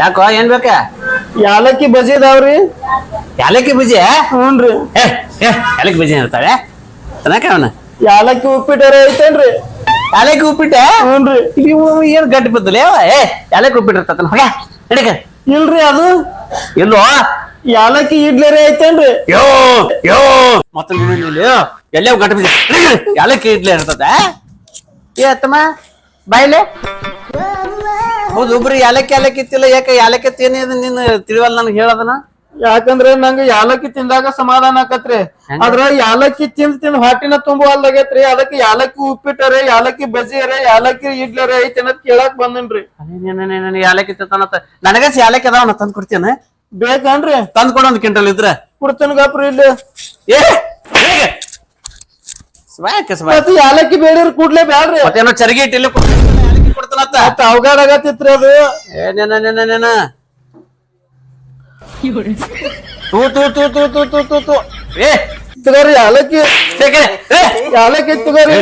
ಯಾಕೋ ಏನ್ ಬೇಕ? ಯಾಲಕ್ಕಿ ಬಜಿ ಇದಾವ್ರಿ ಯಾಲಕ್ಕಿ ಬಜಿ ಹ್ಞೂನ್ರಿ ಏ ಏ ಯಾಲಕ್ಕಿ ಬಜಿ ಇರ್ತಾಳೆ ತನಕ ಅವನ. ಯಾಲಕ್ಕಿ ಉಪ್ಪಿಟ್ಟರೆ ಐತೇನ್ರಿ. ಯಾಲಕ್ಕಿ ಉಪ್ಪಿಟ್ಟೆ? ಹ್ಞೂನ್ರಿ ಇವು ಏನ್ ಗಟ್ಟಿ ಬದ್ದಲೆ? ಏ ಯಾಲಕ್ಕಿ ಉಪ್ಪಿಟ್ಟು ಇರ್ತತನ ಹೊಗ ಹಿಡಿಕ ಇಲ್ರಿ ಅದು. ಎಲ್ಲೋ ಯಾಲಕ್ಕಿ ಇಡ್ಲೇರಿ ಐತೇನ್ರಿ. ಯೋ ಯೋ. ಮತ್ತೊಂದು ಇಲ್ಲಿ. ಎಲ್ಲೇ ಗಟ್ಟಿ ಬಿದ್ದ. ಯಾಲಕ್ಕಿ ಇಡ್ಲಿ ಇರ್ತದ ಏ ಅತ್ತಮ್ಮ ಬಾಯ್ಲೆ. ಹೌದು ಒಬ್ರು ಯಾಲಕ್ಕಿ ಯಾಲಕ್ಕಿ ತಿಲ್ಲ ಯಾಕೆ ಯಾಲಕ್ಕಿ ತಿನ್ನಿ ನಿನ್ನ ತಿಳಿವಲ್ಲ ನನಗೆ ಹೇಳದನ ಯಾಕಂದ್ರೆ ನಂಗೆ ಯಾಲಕ್ಕಿ ತಿಂದಾಗ ಸಮಾಧಾನ ಆಕತ್ರಿ. ಆದ್ರ ಯಾಲಕ್ಕಿ ತಿಂದ್ ತಿಂದ್ ಹೊಟ್ಟಿನ ತುಂಬುವಲ್ದಾಗೈತ್ರಿ ಅದಕ್ಕೆ ಯಾಲಕ್ಕಿ ಉಪ್ಪಿಟ್ಟರೆ ಯಾಲಕ್ಕಿ ಬಜಿಯರೆ ಯಾಲಕ್ಕಿ ಇಡ್ಲರೆ ಐತಿ ಅನ್ನೋದ್ ಕೇಳಕ್ ಬಂದನ್ರಿ. ಯಾಲಕ್ಕಿ ತಿಂತಾನತ್ತ ನನಗ ಯಾಲಕ್ಕಿ ಅದಾವ ತಂದ್ ಕೊಡ್ತೇನೆ. ಬೇಕನ್ರಿ. ತಂದ್ ಕೊಡು ಒಂದ್ ಕ್ವಿಂಟಲ್ ಇದ್ರ. ಕೊಡ್ತೇನೆ ಗಾಪ್ರಿ ಇಲ್ಲಿ. ಏ ಹೇಗೆ? ಸ್ವಾಯಕ್ಕೆ ಮತ್ತೆ ಯಾಲಕ್ಕಿ ಬೇಡ ಕೂಡ್ಲೇ ಬ್ಯಾಡ್ರಿ. ಮತ್ತೇನೋ ಚರಗಿ ಇಟ್ಟಿಲ್ಲ ಕೊಡ್ತಾನತ್ತ ಮತ್ತ ಆಗತ್ತಿತ್ರಿ ಅದು. ಏ ನೆನ ನೆನ ನೆನ ತೂ ತೂ ತೂ ತೂ ತೂ ತೂ ತೂ ತೂ. ಏ ತಗೋರಿ ಯಾಲಕ್ಕಿ ಏ, ಯಾಲಕ್ಕಿ ತಗೋರಿ.